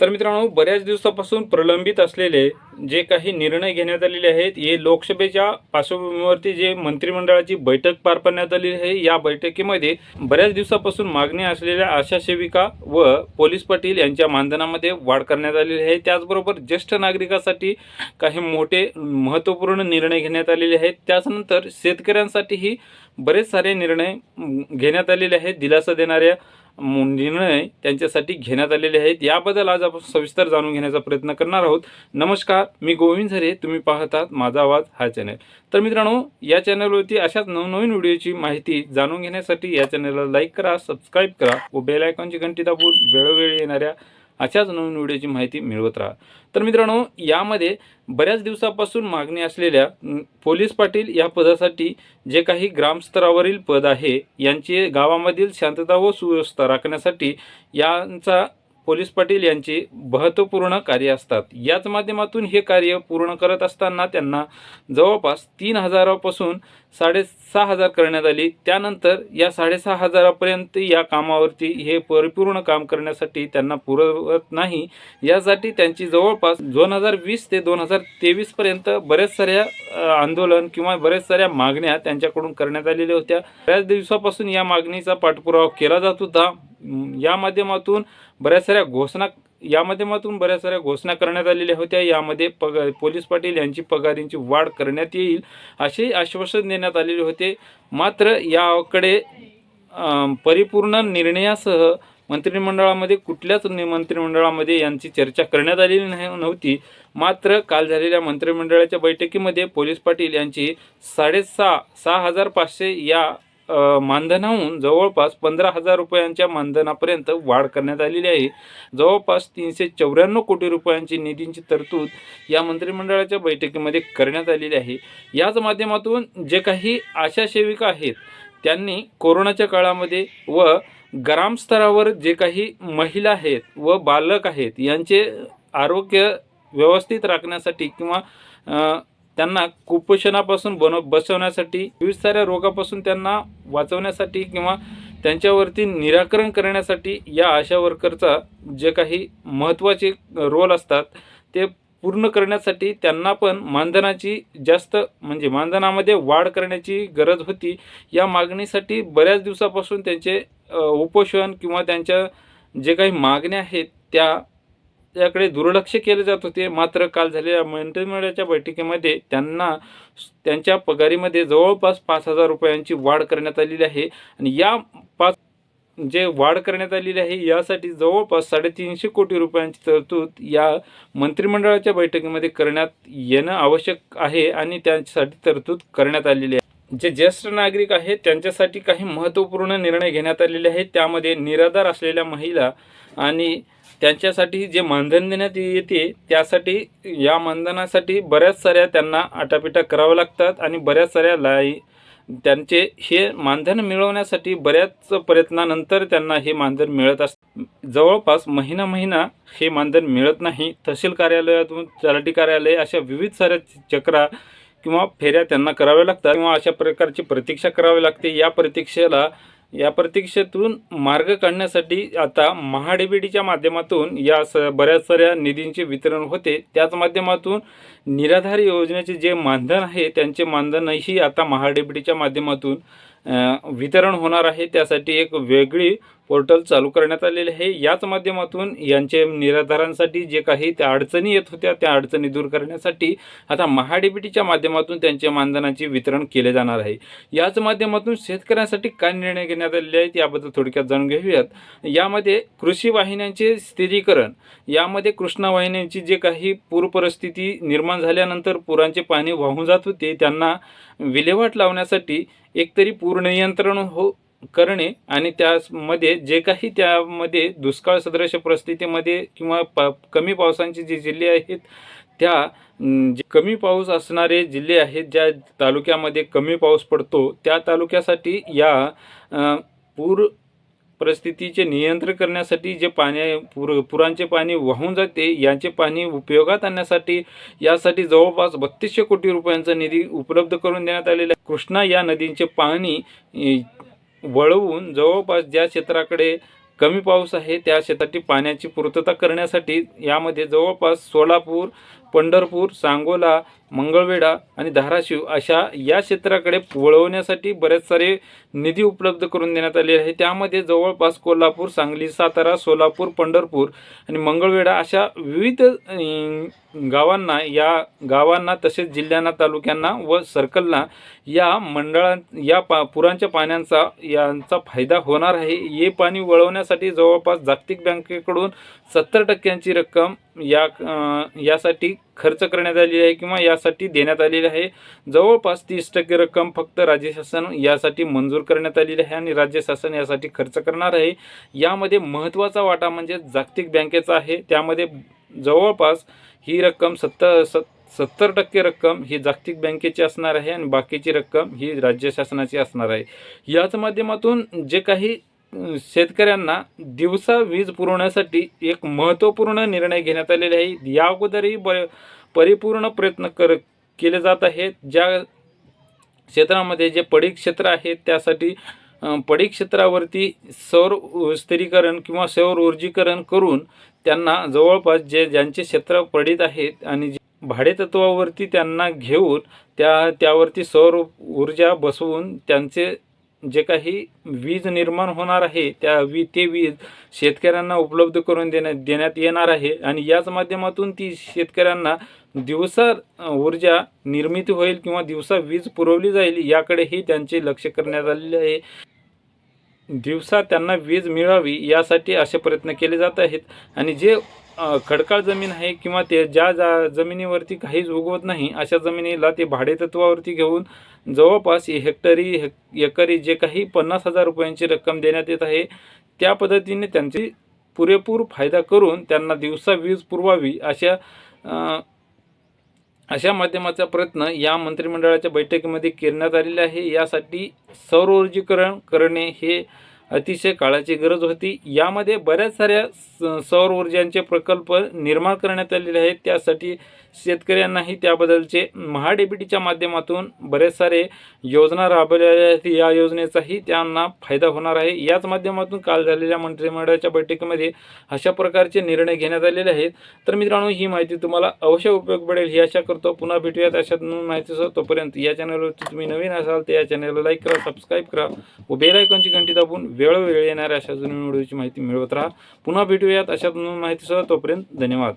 तर मित्रांनो बऱ्याच दिवसापासून प्रलंबित असलेले जे काही निर्णय घेण्यात आलेले आहेत हे लोकसभेच्या पार्श्वभूमीवरती जे मंत्रिमंडळाची बैठक पार पाडण्यात आली आहे या बैठकीमध्ये बऱ्याच दिवसापासून मागणी असलेल्या आशा सेविका व पोलीस पाटील यांच्या मानधनामध्ये वाढ करण्यात आलेली आहे. त्याचबरोबर ज्येष्ठ नागरिकासाठी काही मोठे महत्त्वपूर्ण निर्णय घेण्यात आलेले आहेत. त्याच्यानंतर शेतकऱ्यांसाठीही बरेच सारे निर्णय घेण्यात आलेले आहेत. दिलासा देणाऱ्या निर्णय त्यांच्यासाठी घेण्यात आलेले आहेत. याबद्दल आज आपण सविस्तर जाणून घेण्याचा प्रयत्न करणार आहोत. नमस्कार मी गोविंद झरे. तुम्ही पाहतात माझा आवाज हा चॅनल तर मित्रांनो या चॅनलवरती अशाच नवनवीन व्हिडिओची माहिती जाणून घेण्यासाठी या चॅनलला लाईक करा सबस्क्राईब करा व बेल आयकॉनची घंटी दाबून वेळोवेळी येणाऱ्या अशाच नवीन व्हिडिओची माहिती मिळवत राहा. तर मित्रांनो यामध्ये बऱ्याच दिवसापासून मागणी असलेल्या पोलीस पाटील या पदासाठी जे काही ग्रामस्तरावरील पद आहे यांचे गावामधील शांतता व सुव्यवस्था राखण्यासाठी यांचा पोलीस पाटील यांचे महत्त्वपूर्ण कार्य असतात. याच माध्यमातून हे कार्य पूर्ण करत असताना त्यांना जवळपास तीन हजारापासून साडेसहा हजार करण्यात आली. त्यानंतर या साडेसहा हजारापर्यंत या कामावरती हे परिपूर्ण काम करण्यासाठी त्यांना पुरवत नाही. यासाठी त्यांची जवळपास दोन हजार वीस ते दोन हजार तेवीसपर्यंत बऱ्याच साऱ्या आंदोलन किंवा बऱ्याच साऱ्या मागण्या त्यांच्याकडून करण्यात आलेल्या होत्या. बऱ्याच दिवसापासून या मागणीचा पाठपुरावा केला जात होता. या माध्यमातून बऱ्याच साऱ्या घोषणा या माध्यमातून बऱ्याच साऱ्या घोषणा करण्यात आलेल्या होत्या. यामध्ये पग पोलीस पाटील यांची पगारींची वाढ करण्यात येईल असे आश्वासन देण्यात आलेले होते. मात्र याकडे परिपूर्ण निर्णयासह मंत्रिमंडळामध्ये कुठल्याच मंत्रिमंडळामध्ये यांची चर्चा करण्यात आलेली नाही नव्हती. मात्र काल झालेल्या मंत्रिमंडळाच्या बैठकीमध्ये पोलीस पाटील यांची साडेसहा सहा हजार पाचशे या मानधनाहून जवळपास पंधरा हजार रुपयांच्या मानधनापर्यंत वाढ करण्यात आलेली आहे. जवळपास तीनशे चौऱ्याण्णव कोटी रुपयांची निधींची तरतूद या मंत्रिमंडळाच्या बैठकीमध्ये करण्यात आलेली आहे. याच माध्यमातून जे काही आशा सेविका आहेत त्यांनी कोरोनाच्या काळामध्ये व ग्रामस्तरावर जे काही महिला आहेत व बालक आहेत यांचे आरोग्य व्यवस्थित राखण्यासाठी किंवा त्यांना कुपोषणापासून बनव बसवण्यासाठी विविध साऱ्या रोगापासून त्यांना वाचवण्यासाठी किंवा त्यांच्यावरती निराकरण करण्यासाठी या आशा वर्करचा जे काही महत्त्वाचे रोल असतात ते पूर्ण करण्यासाठी त्यांना पण मानधनाची जास्त म्हणजे मानधनामध्ये वाढ करण्याची गरज होती. या मागणीसाठी बऱ्याच दिवसापासून त्यांचे उपोषण किंवा त्यांच्या जे काही मागण्या आहेत त्या याकडे दुर्लक्ष केले जात होते. मात्र काल झालेल्या मंत्रिमंडळाच्या बैठकीमध्ये त्यांना त्यांच्या पगारीमध्ये जवळपास पाच हजार रुपयांची वाढ करण्यात आलेली आहे आणि या पाच जे वाढ करण्यात आलेली आहे यासाठी जवळपास साडेतीनशे कोटी रुपयांची तरतूद या मंत्रिमंडळाच्या बैठकीमध्ये करण्यात येणं आवश्यक आहे आणि त्यासाठी तरतूद करण्यात आलेली आहे. जे ज्येष्ठ नागरिक आहेत त्यांच्यासाठी काही महत्त्वपूर्ण निर्णय घेण्यात आलेले आहेत. त्यामध्ये निराधार असलेल्या महिला आणि त्यांच्यासाठी जे मानधन देण्यात येते त्यासाठी या मानधनासाठी बऱ्याच साऱ्या त्यांना आटापिटा कराव्या लागतात आणि बऱ्याच साऱ्या लाई त्यांचे हे मानधन मिळवण्यासाठी बऱ्याच प्रयत्नानंतर त्यांना हे मानधन मिळत अस जवळपास महिना महिना हे मानधन मिळत नाही. तहसील कार्यालयातून तलाठी कार्यालय अशा विविध साऱ्या चक्रा किंवा फेऱ्या त्यांना कराव्या लागतात किंवा अशा प्रकारची प्रतीक्षा करावी लागते. या प्रतीक्षेला या प्रतीक्षेतून मार्ग काढण्यासाठी आता महाडीबीडीच्या माध्यमातून या स बऱ्याच साऱ्या निधींचे वितरण होते. त्याच माध्यमातून निराधार योजनेचे जे मानधन आहे त्यांचे मानधनही आता महाडीबीडीच्या माध्यमातून वितरण होणार आहे. त्यासाठी एक वेगळी पोर्टल चालू करण्यात आलेले आहे. याच माध्यमातून यांचे निराधारांसाठी जे काही त्या अडचणी येत होत्या त्या अडचणी दूर करण्यासाठी आता महाडीबीटीच्या माध्यमातून त्यांच्या मानधनाचे वितरण केले जाणार आहे. याच माध्यमातून शेतकऱ्यांसाठी काय निर्णय घेण्यात आलेले आहेत याबद्दल थोडक्यात जाणून घेऊयात. यामध्ये कृषी वाहिन्यांचे स्थिरीकरण यामध्ये कृष्णा वाहिन्यांची जे काही पूर परिस्थिती निर्माण झाल्यानंतर पुरांचे पाणी वाहून जात होते त्यांना विल्हेवाट लावण्यासाठी एकतरी पूर्ण नियंत्रण हो करणे आणि त्यामध्ये जे काही त्यामध्ये दुष्काळ सदृश परिस्थितीमध्ये किंवा प कमी पावसांचे जे जिल्हे आहेत त्या जे कमी पाऊस असणारे जिल्हे आहेत ज्या तालुक्यामध्ये कमी पाऊस पडतो त्या तालुक्यासाठी या पूर परिस्थितीचे नियंत्रण करण्यासाठी जे पाणी पुर पुरांचे पाणी वाहून जाते यांचे पाणी उपयोगात आणण्यासाठी यासाठी जवळपास बत्तीसशे कोटी रुपयांचा निधी उपलब्ध करून देण्यात आलेला आहे. कृष्णा या नदींचे पाणी वळवून जवळपास ज्या क्षेत्राकडे कमी पाऊस आहे त्या शेतासाठी पाण्याची पूर्तता करण्यासाठी यामध्ये जवळपास सोलापूर पंढरपूर सांगोला मंगळवेढा आणि धाराशिव अशा या क्षेत्राकडे वळवण्यासाठी बरेच सारे निधी उपलब्ध करून देण्यात आले आहे. त्यामध्ये जवळपास कोल्हापूर सांगली सातारा सोलापूर पंढरपूर आणि मंगळवेढा अशा विविध गावांना या गावांना तसेच जिल्ह्यांना तालुक्यांना व सर्कलना या मंडळां या पा पुरांच्या पाण्यांचा यांचा फायदा होणार आहे. हे पाणी वळवण्यासाठी जवळपास जागतिक बँकेकडून सत्तर टक्क्यांची रक्कम या यासाठी खर्च करण्यात आलेली आहे किंवा यासाठी देण्यात आलेली आहे. जवळपास तीस टक्के रक्कम फक्त राज्य शासन यासाठी मंजूर करण्यात आलेली आहे आणि राज्य शासन यासाठी खर्च करणार आहे. यामध्ये महत्त्वाचा वाटा म्हणजे जागतिक बँकेचा आहे. त्यामध्ये जवळपास ही रक्कम सत्तर सत् सत्तर टक्के रक्कम ही जागतिक बँकेची असणार आहे आणि बाकीची रक्कम ही राज्य शासनाची असणार आहे. याच माध्यमातून जे काही शेतकऱ्यांना दिवसा वीज पुरवण्यासाठी एक महत्त्वपूर्ण निर्णय घेण्यात आलेले आहे. या अगोदरही ब परिपूर्ण प्रयत्न कर केले जात आहेत. ज्या क्षेत्रामध्ये जे पडीक क्षेत्र आहेत त्यासाठी पडीक क्षेत्रावरती सौर स्थिरीकरण किंवा सौर ऊर्जीकरण करून त्यांना जवळपास जे ज्यांचे क्षेत्र पडीत आहेत आणि जे भाडेतत्वावरती त्यांना घेऊन त्या त्यावरती सौर ऊर्जा बसवून त्यांचे जे काही वीज निर्माण होणार आहे त्या वी ते वीज शेतकऱ्यांना उपलब्ध करून देण्यात देण्यात येणार आहे आणि याच माध्यमातून ती शेतकऱ्यांना दिवसा ऊर्जा निर्मिती होईल किंवा दिवसा वीज पुरवली जाईल याकडेही त्यांचे लक्ष करण्यात आलेले आहे. दिवसा त्यांना वीज मिळावी यासाठी असे प्रयत्न केले जात आहेत आणि जे खडकाळ जमीन आहे किंवा ते ज्या जा जमिनीवरती काहीच उगवत नाही अशा जमिनीला ते भाडेतत्वावरती घेऊन जवळपास हेक्टरी हेक एकरी जे काही पन्नास हजार रुपयांची रक्कम देण्यात येत आहे त्या पद्धतीने त्यांची पुरेपूर फायदा करून त्यांना दिवसा वीज पुरवावी अशा अशा माध्यमाचा प्रयत्न या मंत्रिमंडळाच्या बैठकीमध्ये करण्यात आलेला आहे. यासाठी सौर ऊर्जीकरण करणे हे अतिशय काळाची गरज होती. यामध्ये बऱ्याच साऱ्या स- सौर ऊर्जांचे प्रकल्प निर्माण करण्यात आलेले आहेत. त्यासाठी शेतकऱ्यांनाही त्याबद्दलचे महाडेबिटीच्या माध्यमातून बरेच सारे योजना राबवलेल्या आहेत. या योजनेचाही त्यांना फायदा होणार आहे. याच माध्यमातून काल झालेल्या मंत्रिमंडळाच्या बैठकीमध्ये अशा प्रकारचे निर्णय घेण्यात आलेले आहेत. तर मित्रांनो ही माहिती तुम्हाला अवश्य उपयोग पडेल ही आशा करतो. पुन्हा भेटूयात अशा नवीन माहितीसह. तोपर्यंत या चॅनलवरती तुम्ही नवीन असाल तर या चॅनलला लाईक करा सबस्क्राईब करा व बेल आयकॉनची घंटी दाबून वेळोवेळी येणाऱ्या अशा जुन्या व्हिडिओची माहिती मिळवत राहा. पुन्हा भेटूयात अशा माहितीसह. तोपर्यंत धन्यवाद.